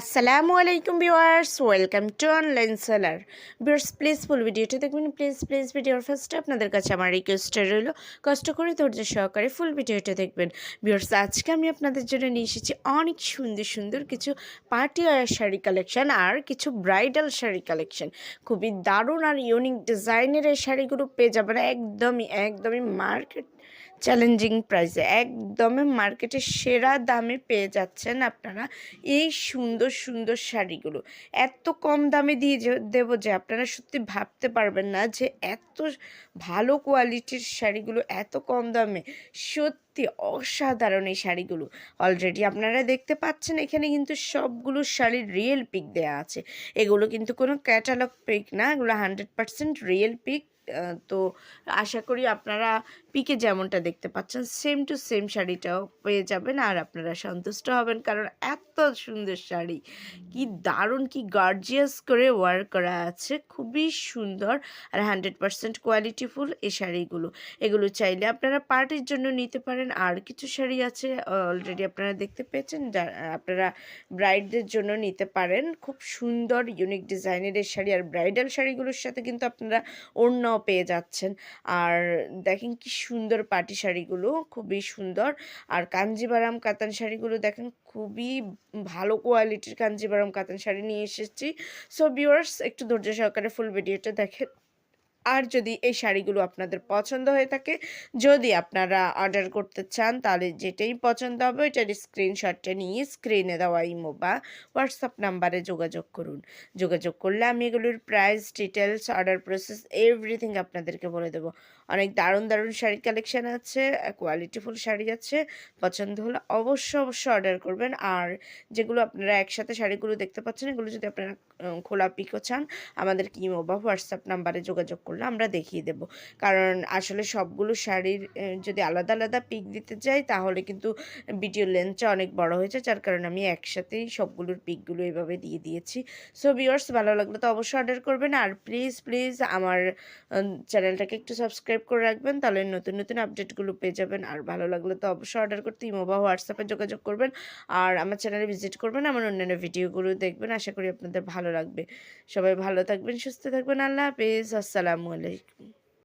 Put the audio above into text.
আসসালামু আলাইকুম viewers welcome to online seller viewers please full ভিডিওটি দেখবেন। প্লিজ প্লিজ ভিডিওর ফার্স্টে আপনাদের কাছে আমার রিকোয়েস্টটা রইল। কষ্ট করে, ধৈর্য সহকারে ফুল ভিডিওটা দেখবেন। ভিউয়ার্স আজকে আমি আপনাদের জন্য নিয়ে এসেছি অনেক সুন্দর সুন্দর কিছু পার্টি ওয়ার শাড়ি কালেকশন আর কিছু ব্রাইডাল শাড়ি কালেকশন খুবই দারুণ আর ইউনিক ডিজাইনের এই শাড়িগুলো পেয়ে যাবেন। একদমই একদমই মার্কেট চ্যালেঞ্জিং প্রাইসে একদমই মার্কেটের সেরা দামে পেয়ে যাচ্ছেন আপনারা এই সুন্দর সুন্দর শাড়িগুলো। এত কম দামে দিয়ে দেবো যে, আপনারা সত্যি ভাবতে পারবেন না যে, এত ভালো কোয়ালিটির শাড়িগুলো, এত কম দামে। সত্যি অসাধারণ এই শাড়িগুলো। অলরেডি আপনারা দেখতে পাচ্ছেন, এখানে কিন্তু সবগুলো শাড়ির রিয়েল পিক দেওয়া আছে। এগুলো কিন্তু কোনো ক্যাটালগ পিক না, এগুলো হান্ড্রেড পার্সেন্ট রিয়েল পিক তো আশা করি আপনারা পিকে যেমনটা দেখতে পাচ্ছেন সেম টু সেম শাড়িটাও পেয়ে যাবেন আর আপনারা সন্তুষ্ট হবেন কারণ এত সুন্দর শাড়ি। কি দারুণ, কি গার্জিয়াস করে ওয়ার্ক করা আছে, খুবই সুন্দর আর হান্ড্রেড পার্সেন্ট কোয়ালিটিফুল এই শাড়িগুলো। এগুলো চাইলে আপনারা পার্টির জন্য নিতে পারেন, আর কিছু শাড়ি আছে অলরেডি আপনারা দেখতে পেয়েছেন আপনারা ব্রাইডদের জন্য নিতে পারেন। খুব সুন্দর ইউনিক ডিজাইনের শাড়ি আর ব্রাইডাল শাড়িগুলোর সাথে কিন্তু আপনারা ওড়নাও পেয়ে যাচ্ছেন। আর দেখেন কি সুন্দর পাটি শাড়িগুলো, খুবই সুন্দর। আর কাঞ্জিবারাম কাতান শাড়িগুলো দেখেন খুবই ভালো কোয়ালিটির কাঞ্জিবারাম কাতান শাড়ি নিয়ে এসেছি। সো ভিউয়ার্স একটু ধৈর্য সহকারে ফুল ভিডিওটা দেখেন। আর যদি এই শাড়িগুলো আপনাদের পছন্দ হয়ে থাকে, যদি আপনারা অর্ডার করতে চান, তাহলে যেটাই পছন্দ হবে, ওইটার স্ক্রিনশটটা নিয়ে স্ক্রিনে দেওয়া ইমো বা হোয়াটসঅ্যাপ নাম্বারে যোগাযোগ করুন। যোগাযোগ করলে আমি এগুলোর price details order process everything আপনাদেরকে বলে দেবো। অনেক দারুণ দারুণ শাড়ি কালেকশান আছে কোয়ালিটিফুল শাড়ি আছে, পছন্দ হলে অবশ্যই অবশ্যই অর্ডার করবেন। আর যেগুলো আপনারা একসাথে শাড়িগুলো দেখতে পাচ্ছেন, এগুলো যদি আপনারা খোলা পিকও চান আমাদের ইমো বা হোয়াটসঅ্যাপ নাম্বারে যোগাযোগ করলে আমরা দেখিয়ে দেব। কারণ আসলে সবগুলো শাড়ির যদি আলাদা আলাদা পিক দিতে চাই, তাহলে কিন্তু ভিডিও লেন্থটা অনেক বড় হয়েছে, যার কারণে আমি একসাথেই সবগুলোর পিকগুলো এভাবে দিয়ে দিয়েছি। সো ভিউয়ার্স ভালো লাগলে তো অবশ্যই অর্ডার করবেন। আর প্লিজ প্লিজ আমার চ্যানেলটাকে একটু সাবস্ক্রাইব করে রাখবেন, তাহলে নতুন নতুন আপডেটগুলো পেয়ে যাবেন। আর ভালো লাগলে তো অবশ্যই অর্ডার করতে, ইমো বা হোয়াটসঅ্যাপে যোগাযোগ করবেন। আর আমার চ্যানেলে ভিজিট করবেন, আমার অন্যান্য ভিডিওগুলো দেখবেন। আশা করি আপনাদের ভালো লাগবে। সবাই ভালো থাকবেন, সুস্থ থাকবেন। আল্লাহ হাফেজ। আসসালামু আলাইকুম।